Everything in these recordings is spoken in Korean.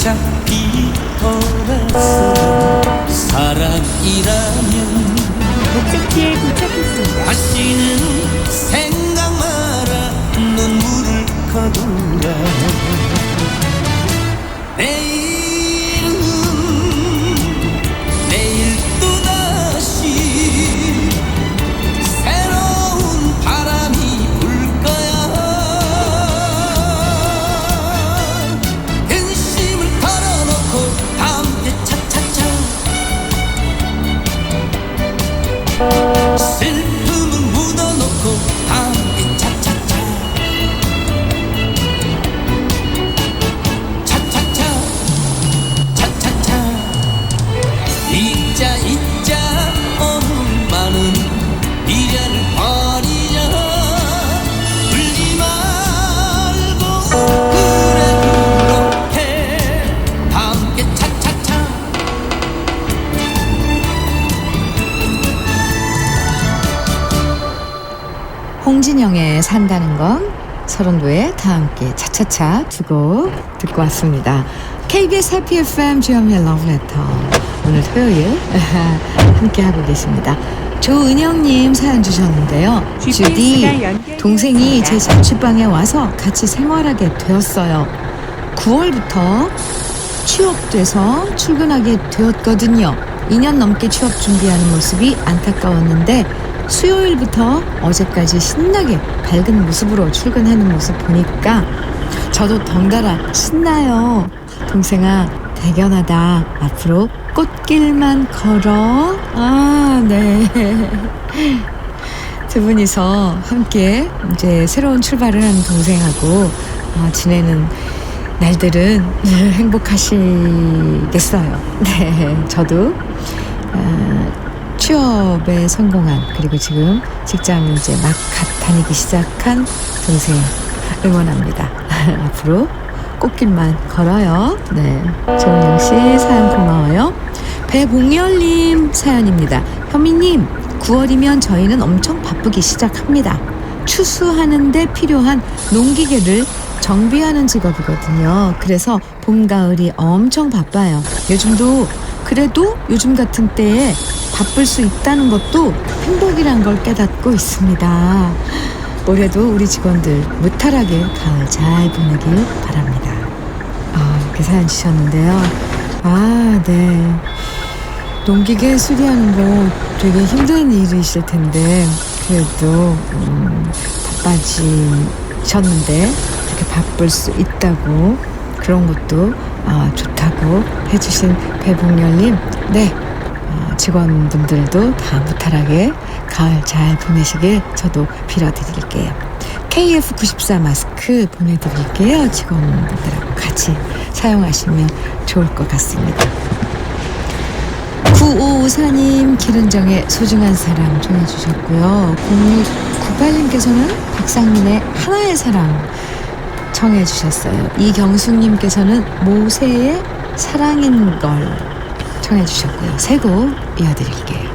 어차피 돌아서 사랑이라면 목적지에 도착했습니다. 다시는 생각 마라 눈물을 거둔다. 내 홍진영의 산다는 건 서른도에 다 함께 차차차 두고 듣고 왔습니다. KBS 해피 FM 주현미의 러브레터 오늘 토요일 함께 하고 계십니다. 조은영님 사연 주셨는데요. 주디 동생이. 제 자취방에 와서 같이 생활하게 되었어요. 9월부터 취업돼서 출근하게 되었거든요. 2년 넘게 취업 준비하는 모습이 안타까웠는데 수요일부터 어제까지 신나게 밝은 모습으로 출근하는 모습 보니까 저도 덩달아 신나요. 동생아, 대견하다. 앞으로 꽃길만 걸어. 아, 네. 두 분이서 함께 이제 새로운 출발을 하는 동생하고 어, 지내는 날들은 행복하시겠어요. 네, 저도 어, 취업에 성공한 그리고 지금 직장 이제 막갓 다니기 시작한 동생 응원합니다. 앞으로 꽃길만 걸어요. 네, 조은영 씨 사연 고마워요. 배봉열님 사연입니다. 현미님, 9월이면 저희는 엄청 바쁘기 시작합니다. 추수하는데 필요한 농기계를 정비하는 직업이거든요. 그래서 봄, 가을이 엄청 바빠요. 요즘도 그래도 요즘 같은 때에 바쁠 수 있다는 것도 행복이란 걸 깨닫고 있습니다. 올해도 우리 직원들 무탈하게 가을 잘 보내길 바랍니다. 아, 이렇게 사연 주셨는데요. 아, 네. 농기계 수리하는 거 되게 힘든 일이실 텐데, 그래도, 음, 바빠지셨는데, 이렇게 바쁠 수 있다고, 그런 것도, 아, 좋다고 해주신 배봉열님, 네. 어, 직원분들도 다 무탈하게 가을 잘 보내시길 저도 빌어드릴게요. KF94 마스크 보내드릴게요. 직원분들하고 같이 사용하시면 좋을 것 같습니다. 9554님 기른정의 소중한 사랑 정해주셨고요. 0698님께서는 박상민의 하나의 사랑 청해주셨어요. 이경숙님께서는 모세의 사랑인 걸 청해 주셨고요. 세 곡 이어드릴게요.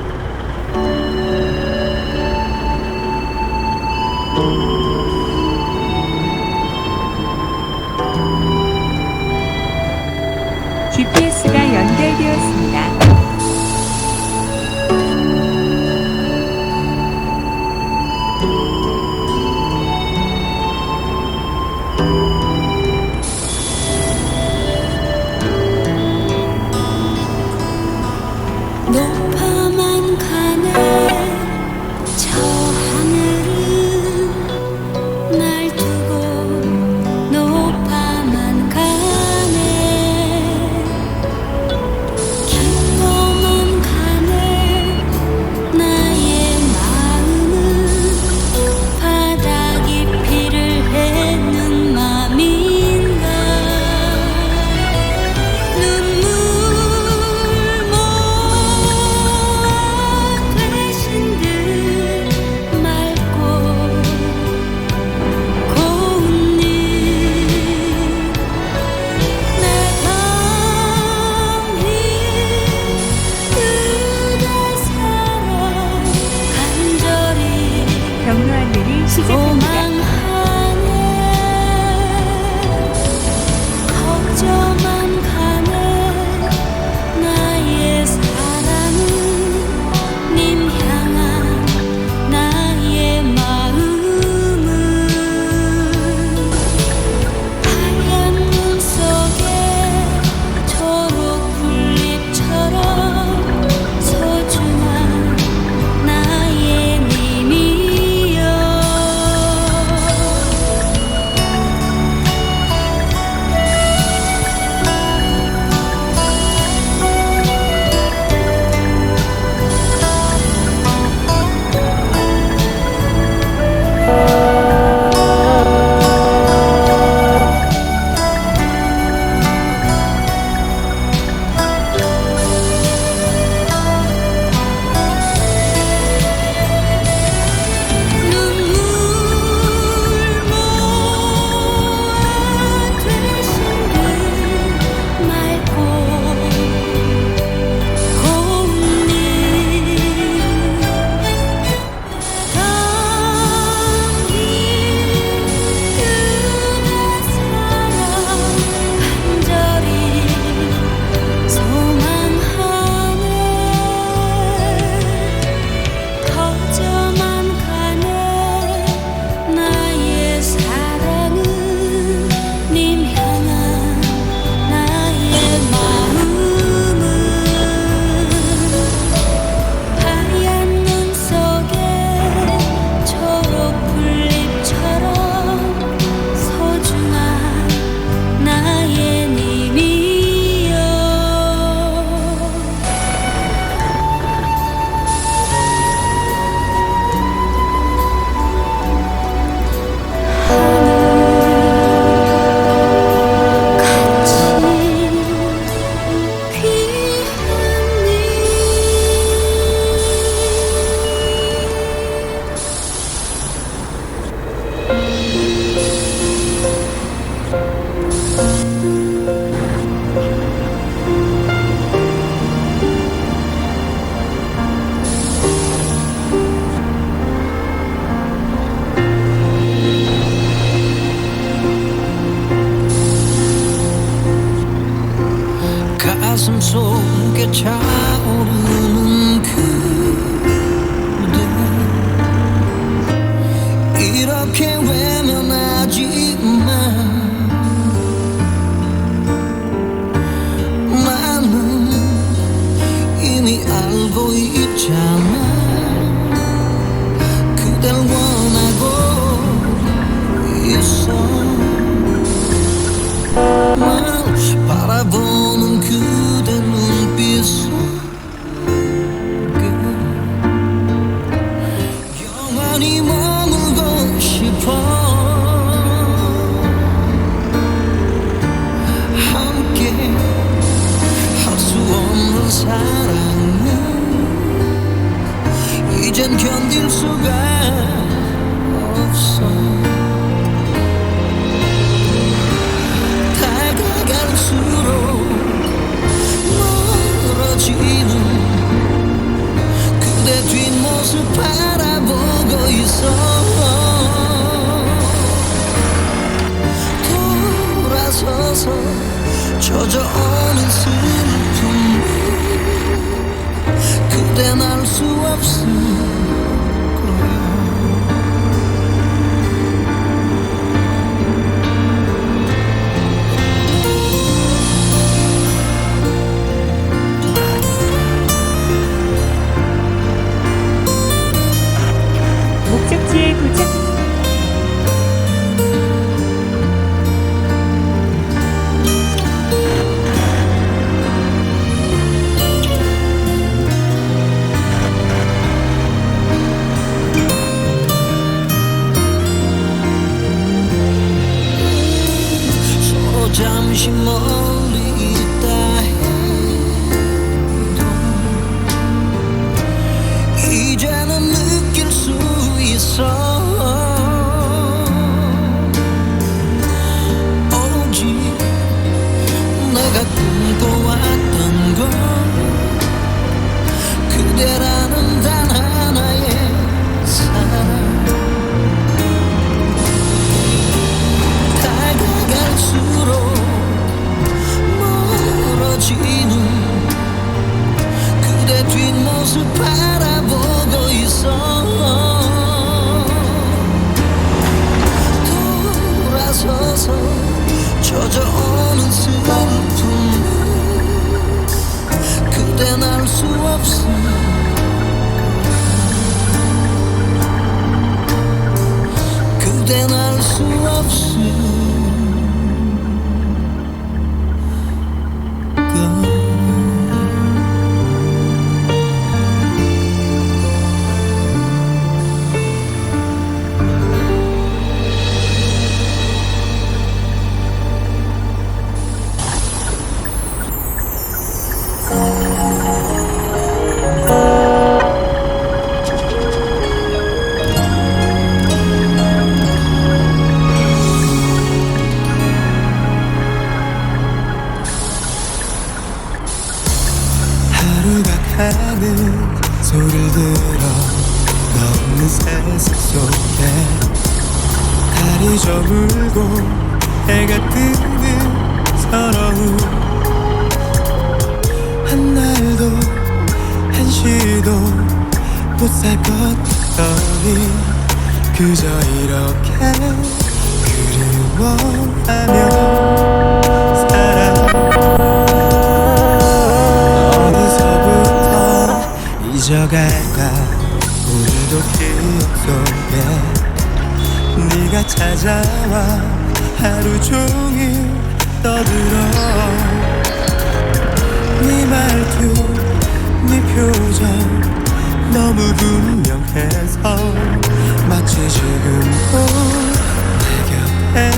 不怕。 있 잖아？그 덜원 하고 있어 바라보는 그 속에서 젖어오는 슬픔 그대 알수 없음. ten al suo 없이도 못 살 것 같더니 그저 이렇게 그리워하며 살아. 어디서부터 잊어갈까? 오늘도 기억 속에 네가 찾아와 하루 종일 떠들어 네 말투 네 표정 너무 분명해서 마치 지금도 내 곁에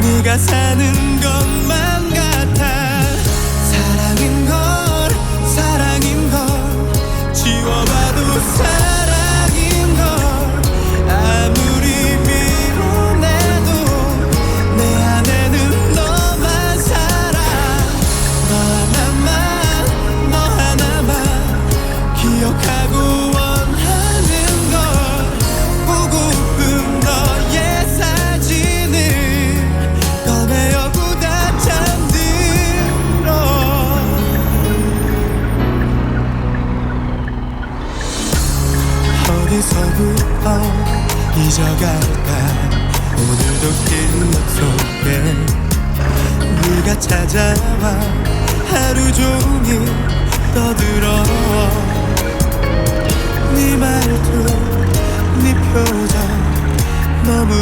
네가 사는 것만 같아. 사랑인 걸 사랑인 걸 지워봐도 사랑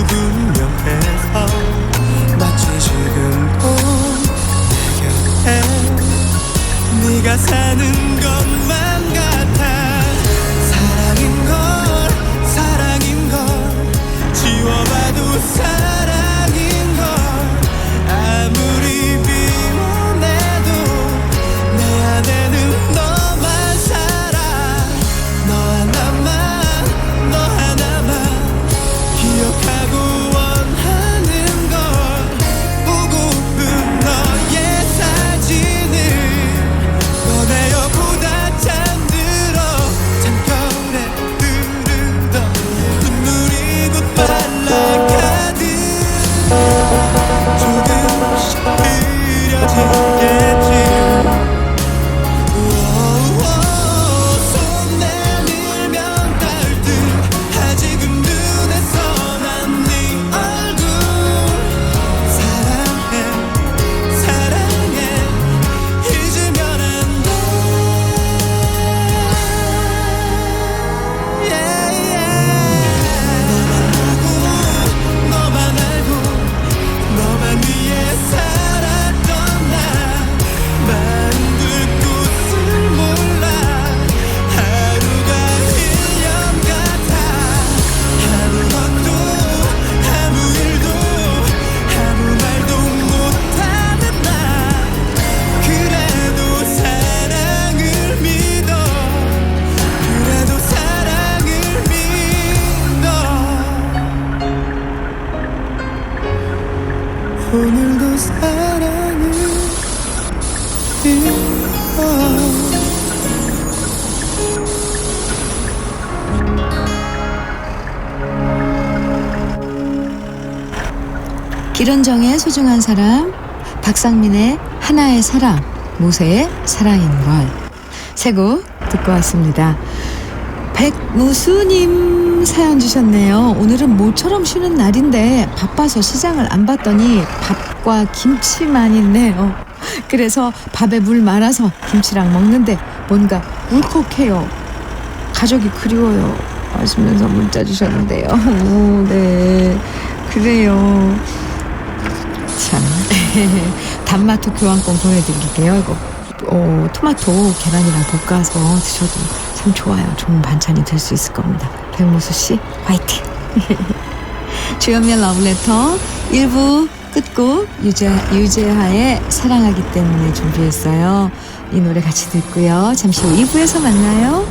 분명해서 이런정의 소중한 사람, 박상민의 하나의 사랑, 모세의 사랑인 걸. 세곡 듣고 왔습니다. 백무수님 사연 주셨네요. 오늘은 모처럼 쉬는 날인데 바빠서 시장을 안 봤더니 밥과 김치만 있네요. 그래서 밥에 물 말아서 김치랑 먹는데 뭔가 울컥해요. 가족이 그리워요. 하시면서 문자 주셨는데요. 오, 네. 그래요. 참. 단마토 교환권 보내드릴게요. 이거 어, 토마토 계란이랑 볶아서 드셔도 참 좋아요. 좋은 반찬이 될 수 있을 겁니다. 백모수 씨, 화이팅! 주연미의 러브레터 1부 끝곡 유재, 유재하의 사랑하기 때문에 준비했어요. 이 노래 같이 듣고요. 잠시 후 2부에서 만나요.